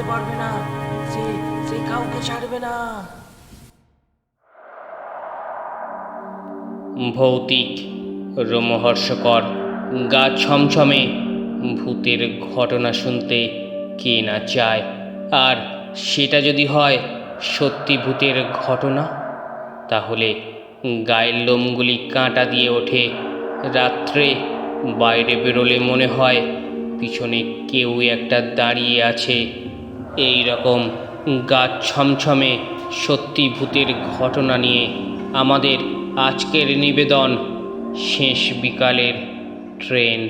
বাঁচতে পারবে না, সে সে কাউকে ছাড়বে না। ভৌতিক রোমহর্ষকর গা ছমছমে ভূতের ঘটনা শুনতে কে না চায়? আর সেটা যদি হয় সত্যি ভূতের ঘটনা? তাহলে গায়ের লোমগুলি কাঁটা দিয়ে ওঠে, রাত্রে বাইরে বেরোলে মনে হয় পিছনে কেউ একটা দাঁড়িয়ে আছে। এই রকম গা ছমছমে সত্যি ভূতের ঘটনা নিয়ে আমাদের আজকের নিবেদন শেষ বিকালের ট্রেন।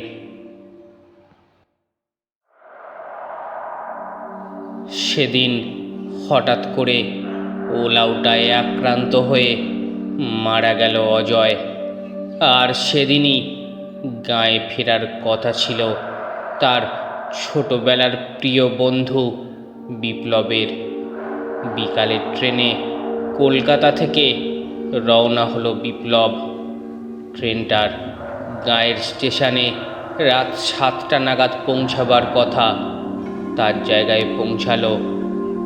সেদিন হঠাৎ করে ওলাউটায় আক্রান্ত হয়ে মারা গেল অজয়। আর সেদিনই গায়ে ফেরার কথা ছিল তার ছোটবেলার প্রিয় বন্ধু বিপ্লবের বিকালের ট্রেনে কলকাতা থেকে রওনা হলো বিপ্লব। ট্রেনটার গায়ের স্টেশনে রাত সাতটা নাগাদ পৌঁছাবার কথা তার জায়গায় পৌঁছালো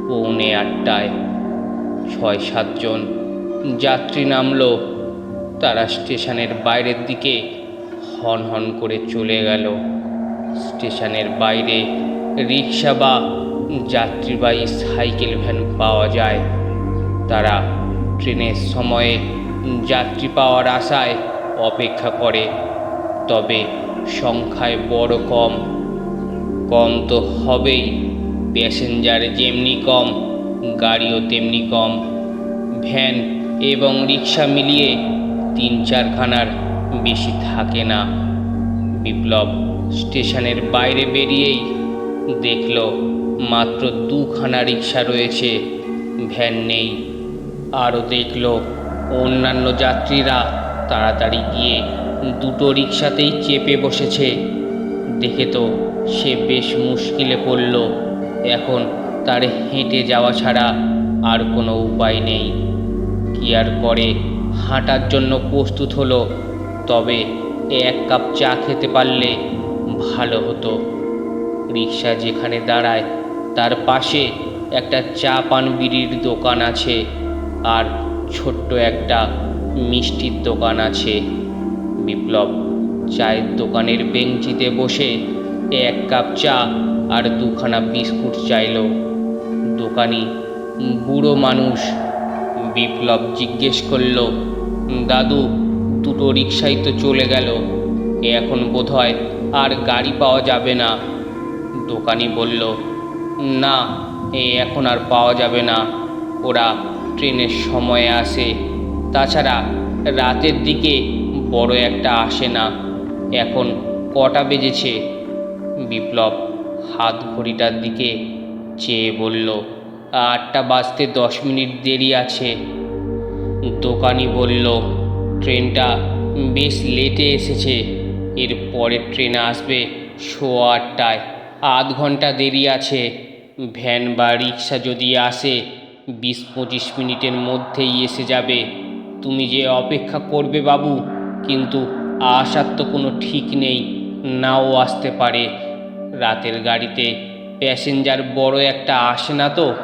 পৌনে আটটায়। ছয় সাতজন যাত্রী নামলো। তারা স্টেশনের বাইরের দিকে হন হন করে চলে গেল। স্টেশনের বাইরে রিক্সা বা যাত্রীবাহী সাইকেল ভ্যান পাওয়া যায়। তারা ট্রেনের সময়ে যাত্রী পাওয়ার আশায় অপেক্ষা করে। তবে সংখ্যায় বড় কম। কম তো হবেই। প্যাসেঞ্জার যেমনি কম, গাড়িও তেমনি কম। ভ্যান এবং রিক্সা মিলিয়ে তিন চারখানার বেশি থাকে না। বিপ্লব স্টেশনের বাইরে বেরিয়েই দেখল মাত্র দুখানা রিক্সা রয়েছে। ভ্যান নেই। আরও দেখল অন্যান্য যাত্রীরা তাড়াতাড়ি গিয়ে দুটো রিক্সাতেই চেপে বসেছে। দেখে তো সে বেশ মুশকিলে পড়ল। এখন তার হেঁটে যাওয়া ছাড়া আর কোনো উপায় নেই। কি আর করে? হাঁটার জন্য প্রস্তুত হলো। তবে এক কাপ চা খেতে পারলে ভালো হতো। রিক্সা যেখানে দাঁড়ায় তার পাশে একটা চা পান বিড়ির দোকান আছে আর ছোট্ট একটা মিষ্টির দোকান আছে। বিপ্লব চায়ের দোকানের বেঞ্চিতে বসে এক কাপ চা আর দুখানা বিস্কুট চাইল। দোকানি বুড়ো মানুষ বিপ্লব জিজ্ঞেস করল, দাদু, দুটো রিক্সাই তো চলে গেল, এখন বোধহয় আর গাড়ি পাওয়া যাবে না। দোকানি বলল না, এ এখন আর পাওয়া যাবে না। ওরা ট্রেনের সময়ে আসে। তাছাড়া রাতের দিকে বড় একটা আসে না। এখন কটা বেজেছে? বিপ্লব হাত ঘড়িটার দিকে চেয়ে বলল, আটটা বাজতে দশ মিনিট দেরি আছে। দোকানি বলল, ট্রেনটা বেশ লেটে এসেছে। এর পরের ট্রেন আসবে সোয়া আটটায়। আধ ঘণ্টা দেরি আছে। ভ্যান বা রিক্সা যদি আসে, বিশ পঁচিশ মিনিটের মধ্যেই এসে যাবে। তুমি যে অপেক্ষা করবে বাবু, কিন্তু আসার তো কোনো ঠিক নেই, নাও আসতে পারে। রাতের গাড়িতে প্যাসেঞ্জার বড় একটা আসে না তো?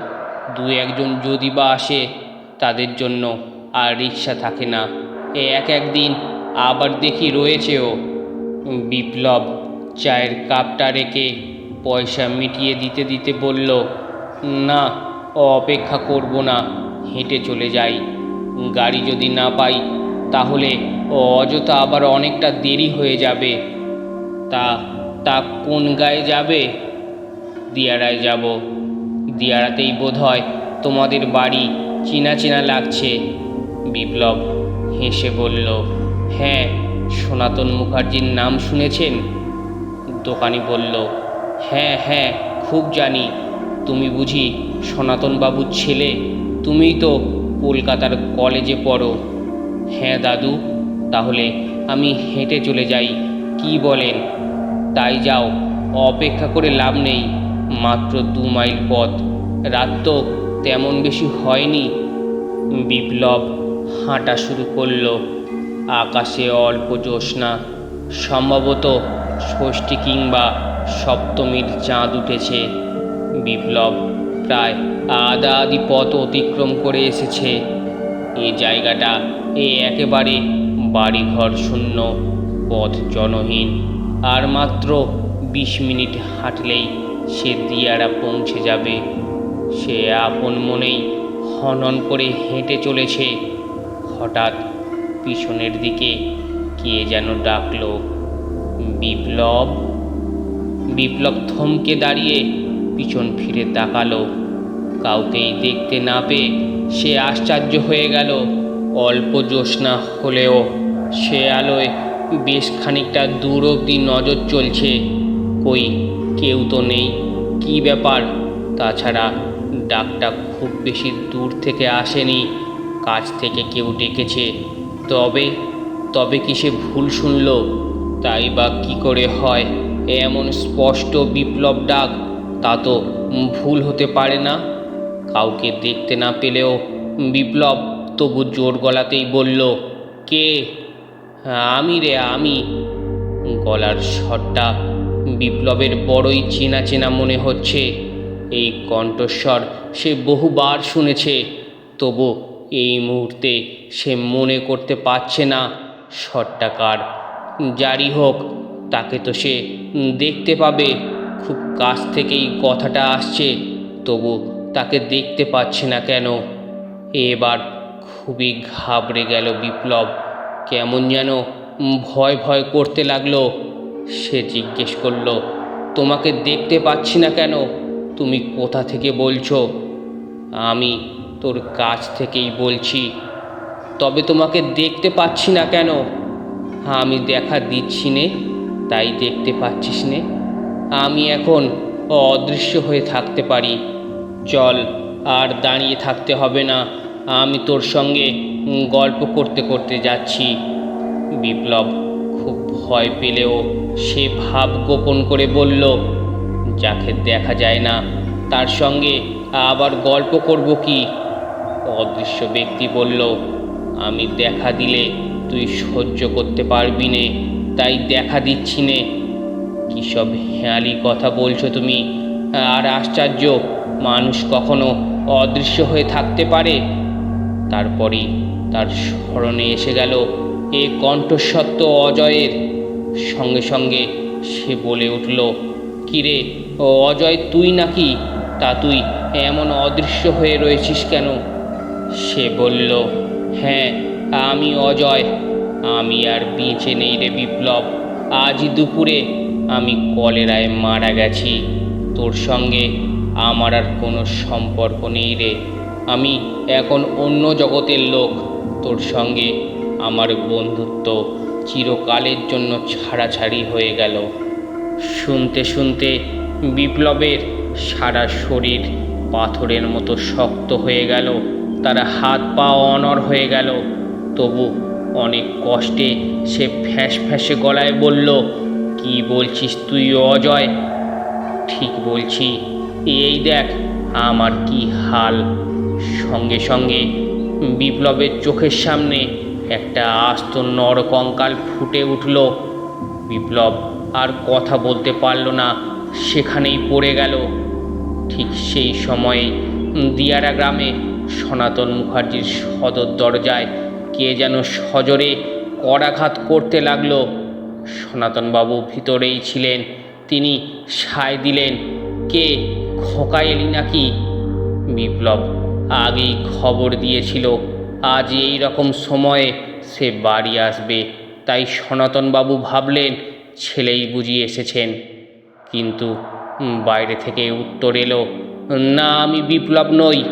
দু একজন যদি বা আসে, তাদের জন্য আর রিক্সা থাকে না। এ এক একদিন আবার দেখি রয়েছেও বিপ্লব চায়ের কাপটা রেখে পয়সা মিটিয়ে দিতে দিতে বলল, না, অপেক্ষা করব না, হেঁটে চলে যাই। গাড়ি যদি না পাই, তাহলে অযথা আবার অনেকটা দেরি হয়ে যাবে। তা তা কোন গায়ে যাবে? দিয়ারায় যাব। দিয়ারাতেই বোধ হয় তোমাদের বাড়ি চেনা চেনা লাগছে। বিপ্লব হেসে বলল হ্যাঁ সনাতন মুখার্জির নাম শুনেছেন? দোকানি বলল হ্যাঁ হ্যাঁ খুব জানি। তুমি বুঝি সনাতন বাবুর ছেলে? তুমিই তো কলকাতার কলেজে পড়ো। হ্যাঁ দাদু, তাহলে আমি হেঁটে চলে যাই। কি বলেন? তাই যাও, অপেক্ষা করে লাভ নেই, মাত্র দু মাইল পথ। রাত তো তেমন বেশি হয়নি। বিপ্লব হাঁটা শুরু করল। আকাশে অল্প জ্যোৎস্না, সম্ভবত ষষ্ঠী কিংবা সপ্তমীর চাঁদ উঠেছে। বিপ্লব প্রায় আদা আদি পথ অতিক্রম করে এসেছে। এ জায়গাটা এ একেবারে বাড়িঘর শূন্য, পথ জনহীন। আর মাত্র বিশ মিনিট হাঁটলেই সে দিয়ারা পৌঁছে যাবে। সে আপন মনেই হনন করে হেঁটে চলেছে। হঠাৎ পিছনের দিকে কে যেন ডাকলো। বিপ্লব? বিপ্লব থমকে দাঁড়িয়ে পিছন ফিরে তাকালো। কাউকেই দেখতে না পেয়ে সে আশ্চর্য হয়ে গেল। অল্প জ্যোৎস্না হলেও সে আলোয় বেশ খানিকটা দূর অবধি নজর চলছে। কই, কেউ তো নেই। কি ব্যাপার? তাছাড়া ডাকটা খুব বেশি দূর থেকে আসেনি। কাছ থেকে কেউ ডেকেছে। তবে তবে কি সে ভুল শুনল? তাই বা কি করে হয়? এমন স্পষ্ট বিপ্লব ডাক, তা তো ভুল হতে পারে না। কাউকে দেখতে না পেলেও বিপ্লব তবু জোর গলাতেই বলল, কে? আমি রে, আমি। গলার স্বরটা বিপ্লবের বড়ই চেনা চেনা মনে হচ্ছে। এই কণ্ঠস্বর সে বহুবার শুনেছে, তবু এই মুহূর্তে সে মনে করতে পারছে না। স্বরটা কার? জারি হোক তাকে তো সে দেখতে পাবে। খুব কাছ থেকেই কথাটা আসছে, তবু তাকে দেখতে পাচ্ছে না কেন? এবার খুবই ঘাবড়ে গেল বিপ্লব। কেমন যেন ভয় ভয় করতে লাগল। সে জিজ্ঞেস করল, তোমাকে দেখতে পাচ্ছি না কেন? তুমি কোথা থেকে বলছো? আমি তোর কাছ থেকেই বলছি। তবে তোমাকে দেখতে পাচ্ছি না কেন? আমি দেখা দিচ্ছি নে। তাই দেখতে পাচ্ছিস নে। আমি এখন অদৃশ্য হয়ে থাকতে পারি। চল, আর দাঁড়িয়ে থাকতে হবে না। আমি তোর সঙ্গে গল্প করতে করতে যাচ্ছি। বিপ্লব খুব ভয় পেলেও সে ভাব গোপন করে বলল, যাকে দেখা যায় না, তার সঙ্গে আবার গল্প করব কি? অদৃশ্য ব্যক্তি বলল, আমি দেখা দিলে তুই সহ্য করতে পারবি নে। তাই দেখা দিচ্ছি নে। কী সব হেয়ালি কথা বলছো তুমি? আর আশ্চর্য, মানুষ কখনো অদৃশ্য হয়ে থাকতে পারে? তারপরই তার স্মরণে এসে গেল এ কণ্ঠস্বত্ব অজয়ের। সঙ্গে সঙ্গে সে বলে উঠল, কিরে ও অজয়, তুই নাকি? তা তুই এমন অদৃশ্য হয়ে রয়েছিস কেন? সে বলল হ্যাঁ আমি অজয়। আমি আর বেঁচে নেই রে বিপ্লব। আজ দুপুরে আমি কলেরায় মারা গেছি। তোর সঙ্গে আমার আর কোনো সম্পর্ক নেই রে। আমি এখন অন্য জগতের লোক। তোর সঙ্গে আমার বন্ধুত্ব চিরকালের জন্য ছাড়াছাড়ি হয়ে গেল। শুনতে শুনতে বিপ্লবের সারা শরীর পাথরের মতো শক্ত হয়ে গেল। তার হাত পা অনর হয়ে গেল। তবু অনেক কষ্টে সে ফ্যাঁস ফ্যাঁসে গলায় বলল, কি বলছিস তুই, অজয়? ঠিক বলছি। এই দেখ, আমার কি হাল। সঙ্গে সঙ্গে বিপ্লবের চোখের সামনে একটা আস্ত নরকঙ্কাল ফুটে উঠল। বিপ্লব আর কথা বলতে পারল না, সেখানেই পড়ে গেল। ঠিক সেই সময়ে দিয়ারা গ্রামে সনাতন মুখার্জির সদর দরজায় কে যেন সজোরে করাঘাত করতে লাগল। সনাতনবাবু ভিতরেই ছিলেন। তিনি সায় দিলেন, কে খোকা এলি নাকি? বিপ্লব আগেই খবর দিয়েছিল, আজ এই রকম সময়ে সে বাড়ি আসবে। তাই সনাতনবাবু ভাবলেন, ছেলেই বুঝি এসেছেন। কিন্তু বাইরে থেকে উত্তর এলো, না, আমি বিপ্লব নই।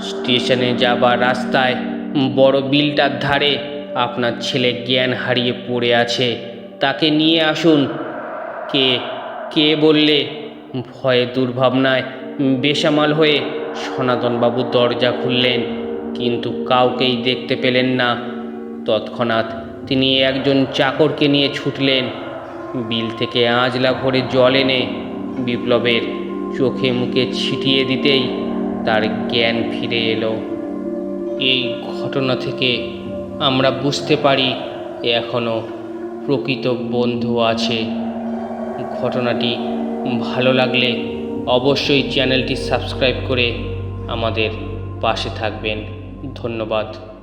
স্টেশনে যাবার রাস্তায় বড় বিলটার ধারে আপনার ছেলে জ্ঞান হারিয়ে পড়ে আছে। তাকে নিয়ে আসুন। কে কে বললে? ভয়ে দুর্ভাবনায় বেসামাল হয়ে সনাতনবাবু দরজা খুললেন, কিন্তু কাউকেই দেখতে পেলেন না। তৎক্ষণাৎ তিনি একজন চাকরকে নিয়ে ছুটলেন। বিল থেকে আঁজলা ভরে জল এনে বিপ্লবের চোখে মুখে ছিটিয়ে দিতেই তার জ্ঞান ফিরে এলো। এই ঘটনা থেকে আমরা বুঝতে পারি এখনও প্রকৃত বন্ধু আছে। ঘটনাটি ভালো লাগলে অবশ্যই চ্যানেলটি সাবস্ক্রাইব করে আমাদের পাশে থাকবেন। ধন্যবাদ।